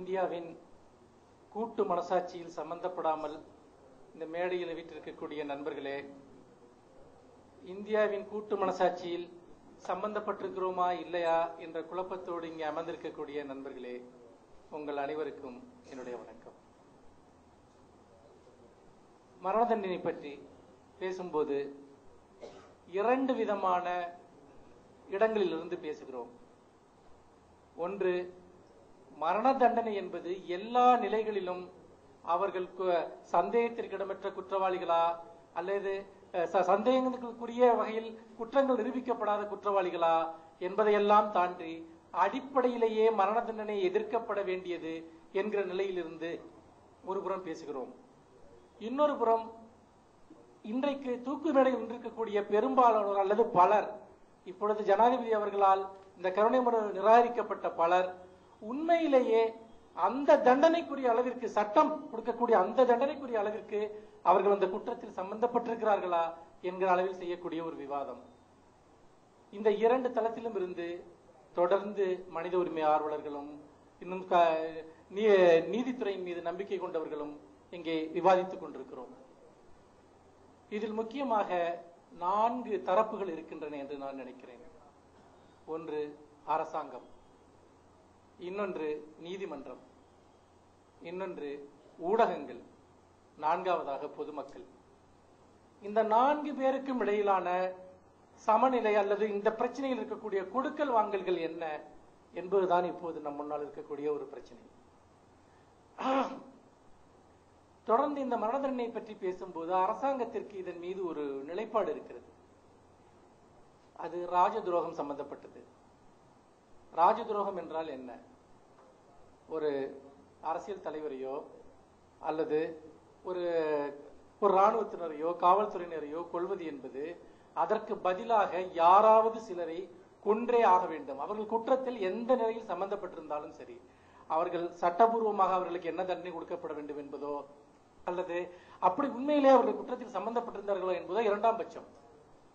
இந்தியாவின் கூட்டு மனசாட்சியில் சம்பந்தப்படாமல் இந்த மேடையில் வீட்டிருக்கக்கூடிய நண்பர்களே இந்தியாவின் கூட்டு மனசாட்சியில் சம்பந்தப்பட்டிருக்கிறோமா இல்லையா என்ற குழப்பத்தோடு இங்கே அமர்ந்திருக்கக்கூடிய நண்பர்களே உங்கள் அனைவருக்கும் என்னுடைய வணக்கம். மரண தண்டனை பற்றி பேசும்போது இரண்டு விதமான இடங்களிலிருந்து பேசுகிறோம். ஒன்று மரண தண்டனை என்பது எல்லா நிலைகளிலும் அவர்கள் கு- சந்தேகத்திற்கிடமற்ற குற்றவாளிகளா? அல்லது ச- சந்தேகங்களுக்குரிய வகையில் குற்றங்கள் நிரூபிக்கப்படாத குற்றவாளிகளா? என்பதையெல்லாம் தாண்டி அடிப்படையிலேயே மரண தண்டனை எதிர்க்கப்பட வேண்டியது என்கிற நிலையிலிருந்து ஒரு புறம் பேசுகிறோம். இன்னொரு புறம் இன்றைக்கு தூக்கு மேடையில் நின்றிருக்கக்கூடிய பெரும்பாலானோர் அல்லது பலர் இப்பொழுது ஜனாதிபதி அவர்களால் இந்த கருணை மனு நிராகரிக்கப்பட்ட பலர் உண்மையிலேயே அந்த தண்டனைக்குரிய அளவிற்கு சட்டம் கொடுக்கக்கூடிய அந்த தண்டனைக்குரிய அளவிற்கு அவர்கள் அந்த குற்றத்தில் சம்பந்தப்பட்டிருக்கிறார்களா என்கிற அளவில் செய்யக்கூடிய ஒரு விவாதம். இந்த இரண்டு தளத்திலும் இருந்து தொடர்ந்து மனித உரிமை ஆர்வலர்களும் இன்னும் க- நீ- நீதித்துறையின் மீது நம்பிக்கை கொண்டவர்களும் இங்கே விவாதித்துக் கொண்டிருக்கிறோம். இதில் முக்கியமாக நான்கு தரப்புகள் இருக்கின்றன என்று நான் நினைக்கிறேன். ஒன்று அரசாங்கம். இன்னொன்று நீதிமன்றம். இன்னொன்று ஊடகங்கள். நான்காவதாக பொதுமக்கள். இந்த நான்கு பேருக்கும் இடையிலான சமநிலை அல்லது இந்த பிரச்சனையில் இருக்கக்கூடிய கொடுக்கல் வாங்கல்கள் என்ன என்பதுதான் இப்போது நம் முன்னால் இருக்கக்கூடிய ஒரு பிரச்சனை. தொடர்ந்து இந்த மரண தண்டனை பற்றி பேசும்போது அரசாங்கத்திற்கு இதன் மீது ஒரு நிலைப்பாடு இருக்கிறது. அது ராஜ துரோகம் சம்பந்தப்பட்டது. ராஜ துரோகம் என்றால் என்ன? ஒரு அரசியல் தலைவரையோ அல்லது ஒரு ஒரு இராணுவத்தினரையோ காவல்துறையினரையோ கொள்வது என்பது அதற்கு பதிலாக யாராவது சிலரை கொன்றே ஆக வேண்டும். அவர்கள் குற்றத்தில் எந்த நிலையில் சம்பந்தப்பட்டிருந்தாலும் சரி அவர்கள் சட்டபூர்வமாக அவர்களுக்கு என்ன தண்டனை கொடுக்கப்பட வேண்டும் என்பதோ அல்லது அப்படி உண்மையிலே அவர்கள் குற்றத்தில் சம்பந்தப்பட்டிருந்தார்களோ என்பதோ இரண்டாம் பட்சம்.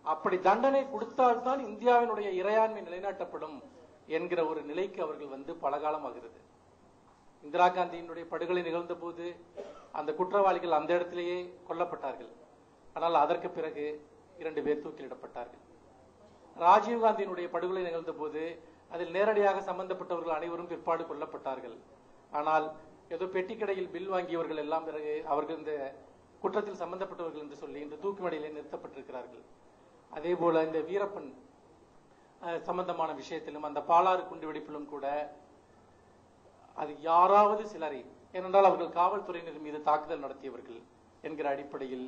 அப்படி தண்டனை கொடுத்தால்தான் இந்தியாவினுடைய இறையாண்மை நிலைநாட்டப்படும். என்கிற ஒரு நிலைக்கு அவர்கள் வந்து பலகாலமாகிறது. இந்திரா காந்தியினுடைய படுகொலை நிகழ்ந்த போது அந்த குற்றவாளிகள் அந்த இடத்திலேயே கொல்லப்பட்டார்கள். ஆனால் அதற்கு பிறகு இரண்டு பேர் தூக்கிலிடப்பட்டார்கள். ராஜீவ் காந்தியினுடைய படுகொலை நிகழ்ந்த போது அதில் நேரடியாக சம்பந்தப்பட்டவர்கள் அனைவரும் பிற்பாடு கொல்லப்பட்டார்கள். ஆனால் ஏதோ பெட்டி கடையில் பில் வாங்கியவர்கள் எல்லாம் பிறகு அவர்கள் இந்த குற்றத்தில் சம்பந்தப்பட்டவர்கள் என்று சொல்லி இன்று தூக்குமடையிலே நிறுத்தப்பட்டிருக்கிறார்கள். அதே போல இந்த வீரப்பன் சம்பந்தமான விஷயத்திலும் அந்த பாலாறு குண்டு வெடிப்பிலும் கூட அது யாராவது சிலரை ஏனென்றால் அவர்கள் காவல்துறையினர் மீது தாக்குதல் நடத்தியவர்கள் என்கிற அடிப்படையில்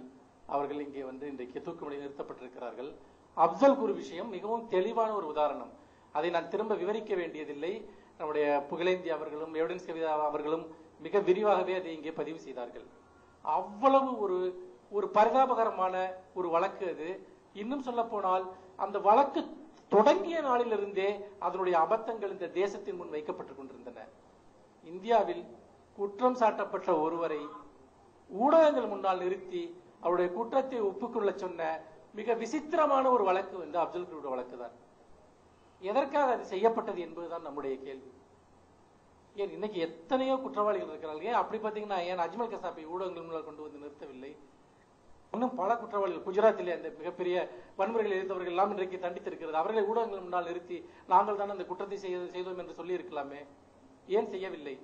அவர்கள் இங்கே வந்து இன்றைக்கு தூக்குமலை நிறுத்தப்பட்டிருக்கிறார்கள். அப்சல் குரு விஷயம் மிகவும் தெளிவான ஒரு உதாரணம். அதை நான் திரும்ப விவரிக்க வேண்டியதில்லை. நம்முடைய புகழேந்தி அவர்களும் எவிடன்ஸ் கவிதா அவர்களும் மிக விரிவாகவே அதை இங்கே பதிவு செய்தார்கள். அவ்வளவு ஒரு ஒரு பரிதாபகரமான ஒரு வழக்கு அது. இன்னும் சொல்ல போனால் அந்த வழக்கு தொடங்கிய நாளிலிருந்தே அதனுடைய அபத்தங்கள் இந்த தேசத்தின் முன் வைக்கப்பட்டுக் கொண்டிருந்தன. இந்தியாவில் குற்றம் சாட்டப்பட்ட ஒருவரை ஊடகங்கள் முன்னால் நிறுத்தி அவருடைய குற்றத்தை ஒப்புக்கொள்ள சொன்ன மிக விசித்திரமான ஒரு வழக்கு வந்து அப்துல் கரூட வழக்கு தான். எதற்காக அது செய்யப்பட்டது என்பதுதான் நம்முடைய கேள்வி. ஏன் இன்னைக்கு எத்தனையோ குற்றவாளிகள் இருக்கிறார்கள். ஏன் அப்படி பாத்தீங்கன்னா ஏன் அஜ்மல் கசாப்பை ஊடகங்கள் முன்னால் கொண்டு வந்து நிறுத்தவில்லை? இன்னும் பல குற்றவாளிகள் குஜராத்திலே அந்த மிகப்பெரிய வன்முறைகள் இருந்தவர்கள் எல்லாம் இன்றைக்கு தண்டித்திருக்கிறது. அவர்களை ஊடகங்கள் முன்னால் நிறுத்தி நாங்கள் தான் அந்த குற்றத்தை செய்த- செய்தோம் என்று சொல்லி இருக்கலாமே ஏன் செய்யவில்லை?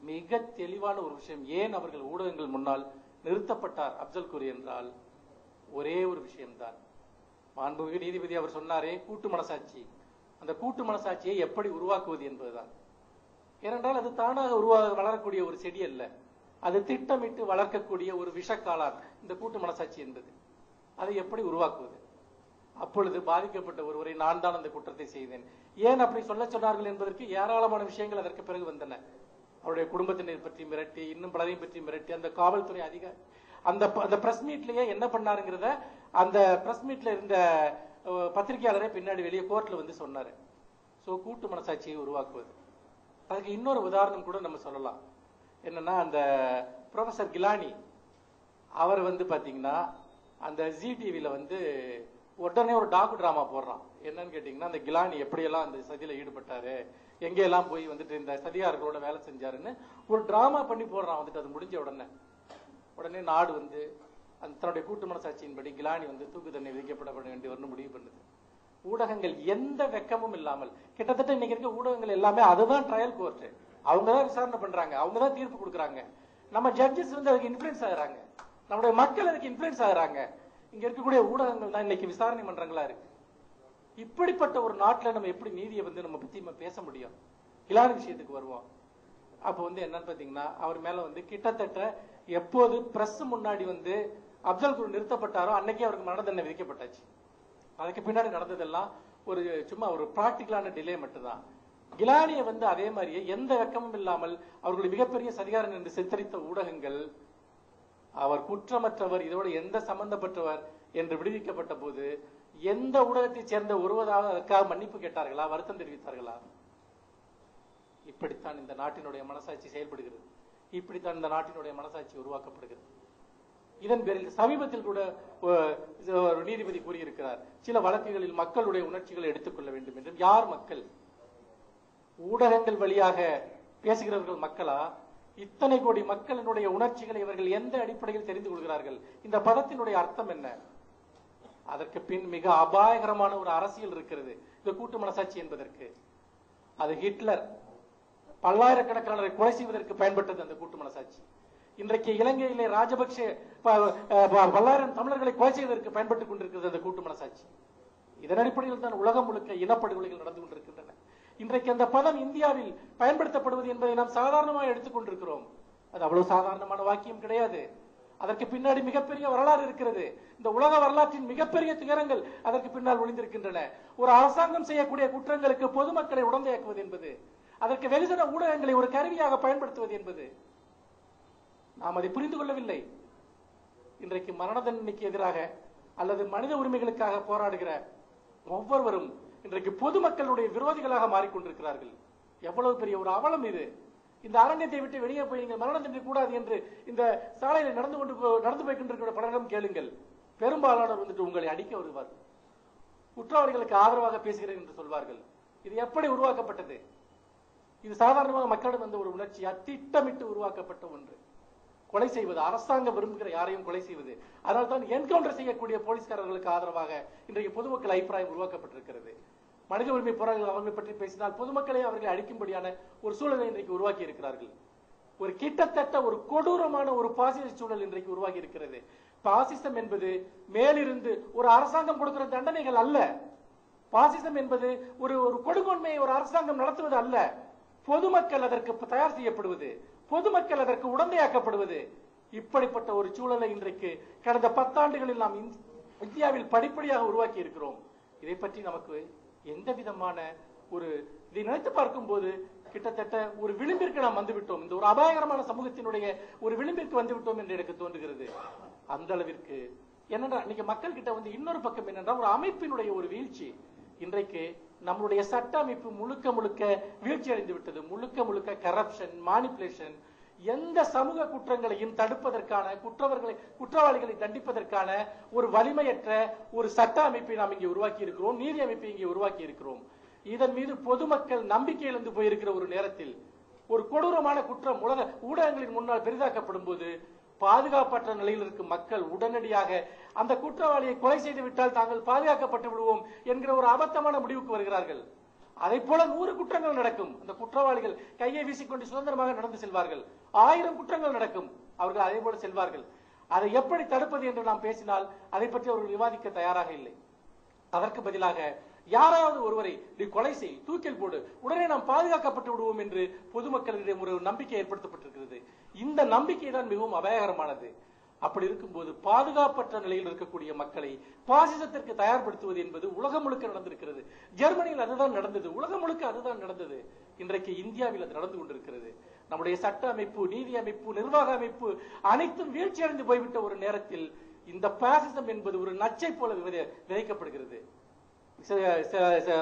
மிக தெளிவான ஒரு விஷயம். ஏன் அவர்கள் ஊடகங்கள் முன்னால் நிறுத்தப்பட்டார் அப்சல் கூறி என்றால் ஒரே ஒரு விஷயம்தான். மாண்புமிகு நீதிபதி அவர் சொன்னாரே கூட்டு மனசாட்சி. அந்த கூட்டு மனசாட்சியை எப்படி உருவாக்குவது என்பதுதான். ஏனென்றால் அது தானாக உருவாக வளரக்கூடிய ஒரு செடி அல்ல. அது திட்டமிட்டு வளர்க்கக்கூடிய ஒரு விஷக்காளான் இந்த கூட்டு மனசாட்சி என்பது. அதை எப்படி உருவாக்குவது? அப்பொழுது பாதிக்கப்பட்ட ஒருவரை நான் தான் அந்த குற்றத்தை செய்தேன். ஏன் அப்படி சொல்ல சொன்னார்கள் என்பதற்கு ஏராளமான விஷயங்கள் அதற்கு பிறகு வந்தன. அவருடைய குடும்பத்தினர் பற்றி மிரட்டி இன்னும் பலரையும் பற்றி மிரட்டி அந்த காவல்துறை அதிகாரி அந்த ப- அந்த பிரஸ் மீட்லயே என்ன பண்ணாருங்கிறத அந்த பிரஸ் மீட்ல இருந்த பத்திரிகையாளரே பின்னாடி வெளியே கோர்ட்ல வந்து சொன்னாரு. சோ கூட்டு மனசாட்சியை உருவாக்குவது. அதுக்கு இன்னொரு உதாரணம் கூட நம்ம சொல்லலாம். என்னன்னா அந்த ப்ரொஃபசர் கிலானி அவர் வந்து பாத்தீங்கன்னா அந்த ஜி டிவியில் வந்து உடனே ஒரு டாக்கு டிராமா போடுறான். என்னன்னு கேட்டீங்கன்னா அந்த கிலானி எப்படியெல்லாம் அந்த சதியில ஈடுபட்டாரு எங்கெல்லாம் போய் வந்துட்டு இந்த சதிகாரர்களோட வேலை செஞ்சாருன்னு ஒரு டிராமா பண்ணி போடுறான். வந்துட்டு அது முடிஞ்ச உடனே. உடனே நாடு வந்து அந்த தன்னுடைய கூட்டு மனசாட்சியின்படி கிலானி வந்து தூக்கு தண்ணி விதிக்கப்பட ஒன்று முடிவு பண்ணுது. ஊடகங்கள் எந்த வெக்கமும் இல்லாமல் கிட்டத்தட்ட இன்னைக்கு இருக்க ஊடகங்கள் எல்லாமே அதுதான் ட்ரையல் கோர்ட்டு அவங்க தான் விசாரணை பண்றாங்க. அவங்க தான் தீர்ப்பு கொடுக்குறாங்க. நம்ம ஜட்ஜஸ் வந்து அதுக்கு இன்ஃபுளுன்ஸ் ஆகுறாங்க. நம்முடைய மக்கள் அதுக்கு இன்ஃபுளுன்ஸ் ஆகுறாங்க. இங்க இருக்கக்கூடிய ஊடகங்கள் தான் இன்னைக்கு விசாரணை மன்றங்களா இருக்கு. இப்படிப்பட்ட ஒரு நாட்டில் நம்ம எப்படி நீதியை வந்து நம்ம பத்தி நம்ம பேச முடியும்? கிலானி விஷயத்துக்கு வருவோம். அப்போ வந்து என்னன்னு பாத்தீங்கன்னா அவர் மேல வந்து கிட்டத்தட்ட எப்போது பிரஸ் முன்னாடி வந்து அப்சல் குரு நிறுத்தப்பட்டாரோ அன்னைக்கே அவருக்கு மரண தண்டனை விதிக்கப்பட்டாச்சு. அதுக்கு பின்னாடி நடந்ததெல்லாம் ஒரு சும்மா ஒரு பிராக்டிக்கலான டிலே மட்டும்தான். கிலானியை வந்து அதே மாதிரியே எந்த வெக்கமும் இல்லாமல் அவர்களுடைய மிகப்பெரிய சதிகாரன் என்று சித்தரித்த ஊடகங்கள் அவர் குற்றமற்றவர் இதோடு எந்த சம்பந்தப்பட்டவர் என்று விடுவிக்கப்பட்ட போது எந்த ஊடகத்தைச் சேர்ந்த ஒருவராக அதற்காக மன்னிப்பு கேட்டார்களா வருத்தம் தெரிவித்தார்களா? இப்படித்தான் இந்த நாட்டினுடைய மனசாட்சி செயல்படுகிறது. இப்படித்தான் இந்த நாட்டினுடைய மனசாட்சி உருவாக்கப்படுகிறது. இதன் பேரில் சமீபத்தில் கூட ஒரு நீதிபதி கூறியிருக்கிறார் சில வழக்குகளில் மக்களுடைய உணர்ச்சிகளை எடுத்துக்கொள்ள வேண்டும் என்றும் யார் மக்கள்? ஊடகங்கள் வழியாக பேசுகிறவர்கள் மக்களா? இத்தனை கோடி மக்களினுடைய உணர்ச்சிகளை இவர்கள் எந்த அடிப்படையில் தெரிந்து கொள்கிறார்கள்? இந்த பதத்தினுடைய அர்த்தம் என்ன? அதற்கு பின் மிக அபாயகரமான ஒரு அரசியல் இருக்கிறது. இந்த கூட்டு மனசாட்சி என்பதற்கு. அது ஹிட்லர். பல்லாயிரக்கணக்கானவரை கொலை செய்வதற்கு பயன்பட்டது அந்த கூட்டு மனசாட்சி. இன்றைக்கு இலங்கையிலே ராஜபக்ஷ ப- பல்லாயிரம் தமிழர்களை கொலை செய்வதற்கு பயன்பட்டுக் கொண்டிருக்கிறது அந்த கூட்டு மனசாட்சி. இதன் அடிப்படையில் தான் உலகம் முழுக்க இனப்படுகொலைகள் நடந்து கொண்டிருக்கின்றன. இன்றைக்கு அந்த பதம் இந்தியாவில் பயன்படுத்தப்படுவது என்பதை நாம் சாதாரணமாக எடுத்துக்கொண்டிருக்கிறோம் அது அவ்வளவு சாதாரணமான வாக்கியம் கிடையாது. அதற்கு பின்னாடி மிகப்பெரிய வரலாறு இருக்கிறது. இந்த உலக வரலாற்றின் மிகப்பெரிய துயரங்கள் அதற்கு பின்னால் ஒளிந்திருக்கின்றன. ஒரு அரசாங்கம் செய்யக்கூடிய குற்றங்களுக்கு பொதுமக்களை உடந்தையாக்குவது என்பது அதற்கு வெகுஜன ஊடகங்களை ஒரு கருவியாக பயன்படுத்துவது என்பது. நாம் அதை புரிந்து கொள்ளவில்லை. இன்றைக்கு மரண தண்டனைக்கு எதிராக அல்லது மனித உரிமைகளுக்காக போராடுகிற ஒவ்வொருவரும் இன்றைக்கு பொதுமக்களுடைய விரோதிகளாக மாறிக்கொண்டிருக்கிறார்கள். எவ்வளவு பெரிய ஒரு அவலம் இது. இந்த அரண்யத்தை விட்டு வெளியே போய் நீங்கள் மரணம் தண்டனை கூடாது என்று இந்த சாலையில் நடந்து கொண்டு நடந்து போய் பலரிடம் கேளுங்கள். பெரும்பாலானவர் வந்துட்டு உங்களை அடிக்க வருவார் குற்றவாளிகளுக்கு ஆதரவாக பேசுகிறேன் என்று சொல்வார்கள். இது எப்படி உருவாக்கப்பட்டது? இது சாதாரணமாக மக்களிடம் வந்த ஒரு உணர்ச்சியா? திட்டமிட்டு உருவாக்கப்பட்ட ஒன்று. கொலை செய்வது அரசாங்கம் விரும்புகிற யாரையும் கொலை செய்வது. அதனால் தான் என்கவுண்டர் செய்யக்கூடிய போலீஸ்காரர்களுக்கு ஆதரவாக இன்றைக்கு பொதுமக்கள் அபிப்பிராயம் உருவாக்கப்பட்டிருக்கிறது. மனித உரிமை போராளிகள் அவர்களை பற்றி பேசினால் பொதுமக்களை அவர்களை அழிக்கும்படியான ஒரு சூழலை இன்றைக்கு உருவாக்கி இருக்கிறார்கள். ஒரு கிட்டத்தட்ட ஒரு கொடூரமான ஒரு பாசிச சூழல் இன்றைக்கு உருவாகி இருக்கிறது. பாசிசம் என்பது மேலிருந்து ஒரு அரசாங்கம் கொடுக்கிற தண்டனைகள் அல்ல. பாசிசம் என்பது ஒரு ஒரு கொடுங்கோன்மையை ஒரு அரசாங்கம் நடத்துவது அல்ல. பொதுமக்கள் அதற்கு தயார் செய்யப்படுவது. பொதுமக்கள் அதற்கு உடந்தையாக்கப்படுவது. இப்படிப்பட்ட ஒரு சூழலை இன்றைக்கு கடந்த பத்தாண்டுகளில் நாம் இந்- இந்தியாவில் படிப்படியாக உருவாக்கி இருக்கிறோம். இதை பற்றி நமக்கு எந்த விதமான ஒரு இதை நினைத்து பார்க்கும்போது கிட்டத்தட்ட ஒரு விளிம்பிற்கு நாம் வந்துவிட்டோம். இந்த ஒரு அபாயகரமான சமூகத்தினுடைய ஒரு விளிம்பிற்கு வந்துவிட்டோம் என்று எனக்கு தோன்றுகிறது. அந்த அளவிற்கு என்னென்னா இன்னைக்கு மக்கள் கிட்ட வந்து இன்னொரு பக்கம் என்னென்றால் ஒரு அமைப்பினுடைய ஒரு வீழ்ச்சி. இன்றைக்கு நம்மளுடைய சட்ட அமைப்பு முழுக்க முழுக்க வீழ்ச்சி அடைந்து விட்டது. முழுக்க முழுக்க கரப்ஷன் மானிப்புலேஷன் எந்த சமூக குற்றங்களையும் தடுப்பதற்கான குற்றவர்களை குற்றவாளிகளை தண்டிப்பதற்கான ஒரு வலிமையற்ற ஒரு சட்ட அமைப்பை நாம் இங்கே உருவாக்கி இருக்கிறோம் நீதி அமைப்பை இங்கே உருவாக்கி இருக்கிறோம் இதன் மீது பொதுமக்கள் நம்பிக்கை இழந்து போயிருக்கிற ஒரு நேரத்தில் ஒரு கொடூரமான குற்றம் உலக ஊடகங்களின் முன்னால் பெரிதாக்கப்படும் போது பாதுகாப்பற்ற நிலையில் இருக்கும் மக்கள் உடனடியாக அந்த குற்றவாளியை கொலை செய்து விட்டால் தாங்கள் பாதுகாக்கப்பட்டு விடுவோம் என்கிற ஒரு அபத்தமான முடிவுக்கு வருகிறார்கள். அதை போல நூறு குற்றங்கள் நடக்கும். அந்த குற்றவாளிகள் கையை வீசிக்கொண்டு சுதந்திரமாக நடந்து செல்வார்கள். ஆயிரம் குற்றங்கள் நடக்கும். அவர்கள் அதே போல செல்வார்கள். அதை எப்படி தடுப்பது என்று நாம் பேசினால் அதை பற்றி அவர்கள் விவாதிக்க தயாராக இல்லை. அதற்கு பதிலாக யாராவது ஒருவரை நீ கொலை செய் தூக்கில் போடு உடனே நாம் பாதுகாக்கப்பட்டு விடுவோம் என்று பொதுமக்களிடையே ஒரு நம்பிக்கை ஏற்படுத்தப்பட்டிருக்கிறது. இந்த நம்பிக்கை தான் மிகவும் அபாயகரமானது. அப்படி இருக்கும்போது பாதுகாப்பற்ற நிலையில் இருக்கக்கூடிய மக்களை பாசிசத்திற்கு தயார்படுத்துவது என்பது உலகம் முழுக்க நடந்திருக்கிறது. ஜெர்மனியில் அதுதான் நடந்தது. உலகம் முழுக்க அதுதான் நடந்தது. இன்றைக்கு இந்தியாவில் அது நடந்து கொண்டிருக்கிறது. நம்முடைய சட்ட அமைப்பு நீதி அமைப்பு நிர்வாக அமைப்பு அனைத்தும் வீழ்ச்சியடைந்து போய்விட்ட ஒரு நேரத்தில் இந்த பாசிசம் என்பது ஒரு நச்சை போல விதை- விதைக்கப்படுகிறது.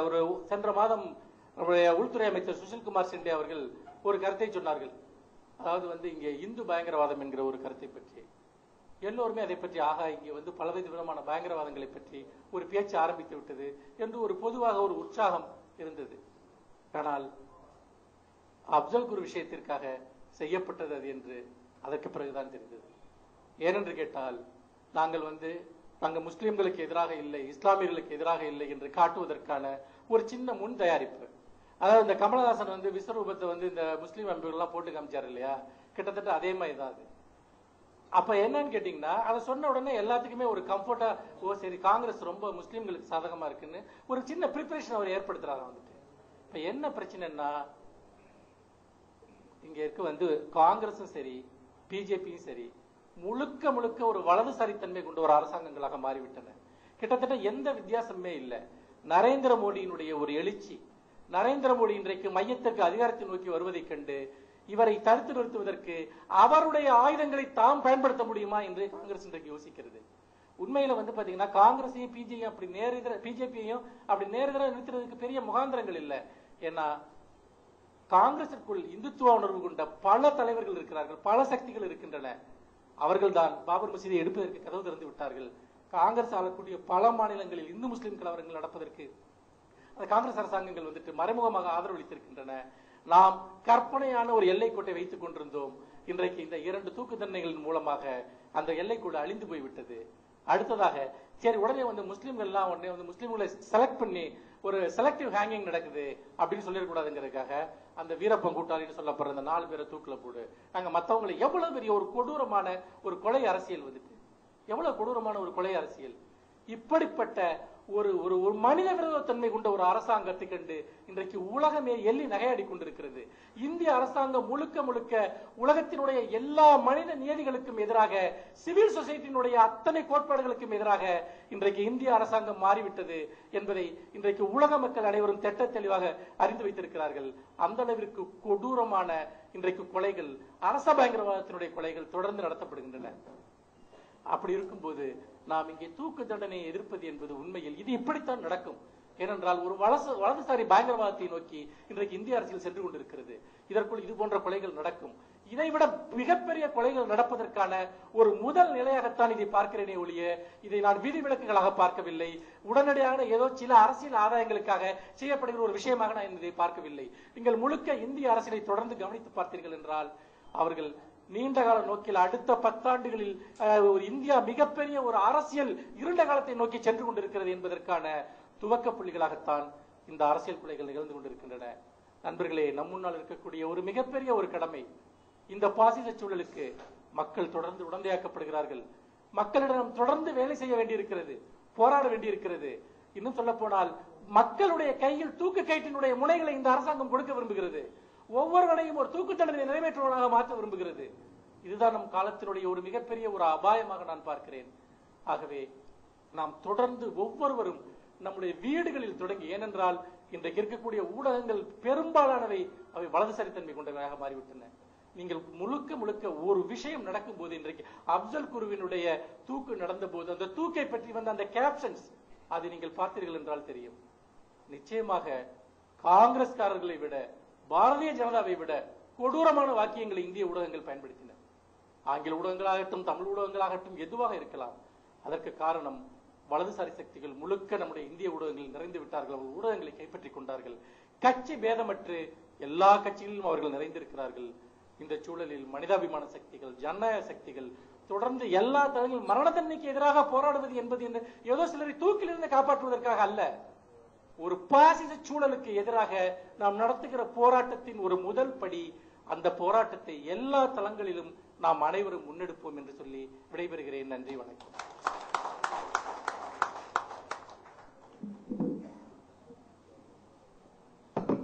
ஒரு சென்ற மாதம் நம்முடைய உள்துறை அமைச்சர் சுஷில்குமார் சிண்டே அவர்கள் ஒரு கருத்தை சொன்னார்கள். அதாவது வந்து இங்கே இந்து பயங்கரவாதம் என்கிற ஒரு கருத்தை பற்றி எல்லோருமே அதை பற்றி ஆகா இங்கே வந்து பலவித விதமான பயங்கரவாதங்களை பற்றி ஒரு பேச்சு ஆரம்பித்து விட்டது என்று ஒரு பொதுவாக ஒரு உற்சாகம் இருந்தது. ஆனால் அப்சல் குரு விஷயத்திற்காக செய்யப்பட்டது அது என்று அதற்கு பிறகுதான் தெரிந்தது. ஏனென்று கேட்டால் நாங்கள் வந்து நாங்கள் முஸ்லிம்களுக்கு எதிராக இல்லை இஸ்லாமியர்களுக்கு எதிராக இல்லை என்று காட்டுவதற்கான ஒரு சின்ன முன் தயாரிப்பு. அதாவது இந்த கமலஹாசன் வந்து விஸ்வரூபத்தை வந்து இந்த முஸ்லீம் அமைப்புகள்லாம் போட்டு காமிச்சார் இல்லையா? கிட்டத்தட்ட அதே மாதிரி தான் அது. அப்ப என்னன்னு கேட்டீங்கன்னா அதை சொன்ன உடனே எல்லாத்துக்குமே ஒரு கம்ஃபர்ட்டா ஓ சரி காங்கிரஸ் ரொம்ப முஸ்லீம்களுக்கு சாதகமா இருக்குன்னு ஒரு சின்ன ப்ரிப்பரேஷன் அவர் ஏற்படுத்துறாரு வந்துட்டு இப்ப என்ன பிரச்சனைன்னா இங்க இருக்க வந்து காங்கிரஸும் சரி பிஜேபியும் சரி முழுக்க முழுக்க ஒரு வலதுசாரித்தன்மை கொண்ட ஒரு அரசாங்கங்களாக மாறிவிட்டன. கிட்டத்தட்ட எந்த வித்தியாசமே இல்லை. நரேந்திர மோடியினுடைய ஒரு எழுச்சி நரேந்திர மோடி இன்றைக்கு மையத்திற்கு அதிகாரத்தை நோக்கி வருவதைக் கண்டு இவரை தடுத்து நிறுத்துவதற்கு அவருடைய ஆயுதங்களை தாம் பயன்படுத்த முடியுமா என்று காங்கிரஸ் இன்றைக்கு யோசிக்கிறது. உண்மையில வந்து பாத்தீங்கன்னா காங்கிரஸையும் பிஜேயும் அப்படி நேரெதிர பிஜேபியையும் அப்படி நேரெதிராக நிறுத்துறதுக்கு பெரிய முகாந்திரங்கள் இல்லை. ஏன்னா காங்கிரசிற்குள் இந்துத்துவ உணர்வு கொண்ட பல தலைவர்கள் இருக்கிறார்கள் பல சக்திகள் இருக்கின்றன. அவர்கள்தான் பாபர் மசீதை எடுப்பதற்கு கதவு திறந்து விட்டார்கள். காங்கிரஸ் ஆளக்கூடிய பல மாநிலங்களில் இந்து முஸ்லிம் கலவரங்கள் நடப்பதற்கு காங்கிரஸ் அரசாங்கங்கள் வந்துட்டு மறைமுகமாக ஆதரவளித்திருக்கின்றன. நாம் கற்பனையான ஒரு எல்லைக்கோட்டை வைத்துக் கொண்டிருந்தோம். இன்றைக்கு இந்த இரண்டு தூக்கு தண்டனைகளின் மூலமாக அந்த எல்லைக்கூட அழிந்து போய்விட்டது. அடுத்ததாக சரி உடனே வந்து முஸ்லிம்கள்லாம் உடனே வந்து முஸ்லீம்களை செலக்ட் பண்ணி ஒரு செலக்டிவ் ஹேங்கிங் நடக்குது அப்படின்னு சொல்லிடக்கூடாதுங்கிறதுக்காக அந்த வீரப்பன் கூட்டாளின்னு சொல்லப்படுற அந்த நாலு பேரை தூக்கில் போடு. நாங்க மத்தவங்களை எவ்வளவு பெரிய ஒரு கொடூரமான ஒரு கொலை அரசியல் வந்துட்டு. எவ்வளவு கொடூரமான ஒரு கொலை அரசியல். இப்படிப்பட்ட ஒரு ஒரு ஒரு மனித விரோதத்தன்மை கொண்ட ஒரு அரசாங்கத்தை கண்டு இன்றைக்கு உலகமே எள்ளி நகையாடி கொண்டிருக்கிறது. இந்திய அரசாங்கம் முழுக்க முழுக்க உலகத்தினுடைய எல்லா மனித நியதிகளுக்கும் எதிராக சிவில் சொசைட்டியினுடைய அத்தனை கோட்பாடுகளுக்கும் எதிராக இன்றைக்கு இந்திய அரசாங்கம் மாறிவிட்டது என்பதை இன்றைக்கு உலக மக்கள் அனைவரும் திட்ட தெளிவாக அறிந்து வைத்திருக்கிறார்கள். அந்த அளவிற்கு கொடூரமான இன்றைக்கு கொலைகள் அரச பயங்கரவாதத்தினுடைய கொலைகள் தொடர்ந்து நடத்தப்படுகின்றன. அப்படி இருக்கும்போது நாம் இங்கே தூக்கு தண்டனையை எதிர்ப்பது என்பது உண்மையில் இது இப்படித்தான் நடக்கும். ஏனென்றால் ஒரு வலசு வலதுசாரி பயங்கரவாதத்தை நோக்கி இன்றைக்கு இந்திய அரசியல் சென்று கொண்டிருக்கிறது. இதற்குள் இது போன்ற கொலைகள் நடக்கும். இதைவிட மிகப்பெரிய கொலைகள் நடப்பதற்கான ஒரு முதல் நிலையாகத்தான் இதை பார்க்கிறேனே ஒழிய இதை நான் விதிவிலக்குகளாக பார்க்கவில்லை. உடனடியாக ஏதோ சில அரசியல் ஆதாயங்களுக்காக செய்யப்படுகிற ஒரு விஷயமாக நான் இதை பார்க்கவில்லை. நீங்கள் முழுக்க இந்திய அரசியலை தொடர்ந்து கவனித்து பார்த்தீர்கள் என்றால் அவர்கள் நீண்ட கால நோக்கில் அடுத்த பத்தாண்டுகளில் அஹ், ஒரு இந்தியா மிகப்பெரிய ஒரு அரசியல் இருண்ட காலத்தை நோக்கி சென்று கொண்டிருக்கிறது என்பதற்கான துவக்க புள்ளிகளாகத்தான் இந்த அரசியல் கொலைகள் நிகழ்ந்து கொண்டிருக்கின்றன. நண்பர்களே நம் முன்னால் இருக்கக்கூடிய ஒரு மிகப்பெரிய ஒரு கடமை இந்த பாசிச சூழலுக்கு மக்கள் தொடர்ந்து உடந்தையாக்கப்படுகிறார்கள். மக்களிடம் தொடர்ந்து வேலை செய்ய வேண்டியிருக்கிறது போராட வேண்டியிருக்கிறது. இன்னும் சொல்ல போனால் மக்களுடைய கையில் தூக்கு கயிற்றினுடைய முனைகளை இந்த அரசாங்கம் கொடுக்க விரும்புகிறது. ஒவ்வொருவரையும் ஒரு தூக்கு தண்டனை நிறைவேற்றுவனாக மாற்ற விரும்புகிறது. இதுதான் நம் காலத்தினுடைய ஒரு மிகப்பெரிய ஒரு அபாயமாக நான் பார்க்கிறேன். ஆகவே நாம் தொடர்ந்து ஒவ்வொருவரும் நம்முடைய வீடுகளில் தொடங்கி ஏனென்றால் இன்றைக்கு இருக்கக்கூடிய ஊடகங்கள் பெரும்பாலானவை அவை வலதுசாரித்தன்மை கொண்டவையாக மாறிவிட்டன. நீங்கள் முழுக்க முழுக்க ஒரு விஷயம் நடக்கும் போது இன்றைக்கு அப்சல் குருவினுடைய தூக்கு நடந்த போது அந்த தூக்கை பற்றி வந்த அந்த கேப்ஷன்ஸ் அதை நீங்கள் பார்த்தீர்கள் என்றால் தெரியும். நிச்சயமாக காங்கிரஸ்காரர்களை விட பாரதிய ஜனதாவை விட கொடூரமான வாக்கியங்களை இந்திய ஊடகங்கள் பயன்படுத்தின. ஆங்கில ஊடகங்களாகட்டும் தமிழ் ஊடகங்களாகட்டும் எதுவாக இருக்கலாம். அதற்கு காரணம் வலதுசாரி சக்திகள் முழுக்க நம்முடைய இந்திய ஊடகங்களில் நிறைந்து விட்டார்கள். அவர்கள் ஊடகங்களை கைப்பற்றிக் கொண்டார்கள். கட்சி பேதமற்று எல்லா கட்சிகளிலும் அவர்கள் நிறைந்திருக்கிறார்கள். இந்த சூழலில் மனிதாபிமான சக்திகள் ஜனநாயக சக்திகள் தொடர்ந்து எல்லா தளங்களும் மரண தன்மைக்கு எதிராக போராடுவது என்பது என்று ஏதோ சிலரை தூக்கிலிருந்து காப்பாற்றுவதற்காக அல்ல. ஒரு பாசிச சூழலுக்கு எதிராக நாம் நடத்துகிற போராட்டத்தின் ஒரு முதல் படி அந்த போராட்டத்தை எல்லா தளங்களிலும் நாம் அனைவரும் முன்னெடுப்போம் என்று சொல்லி விடைபெறுகிறேன். நன்றி வணக்கம்.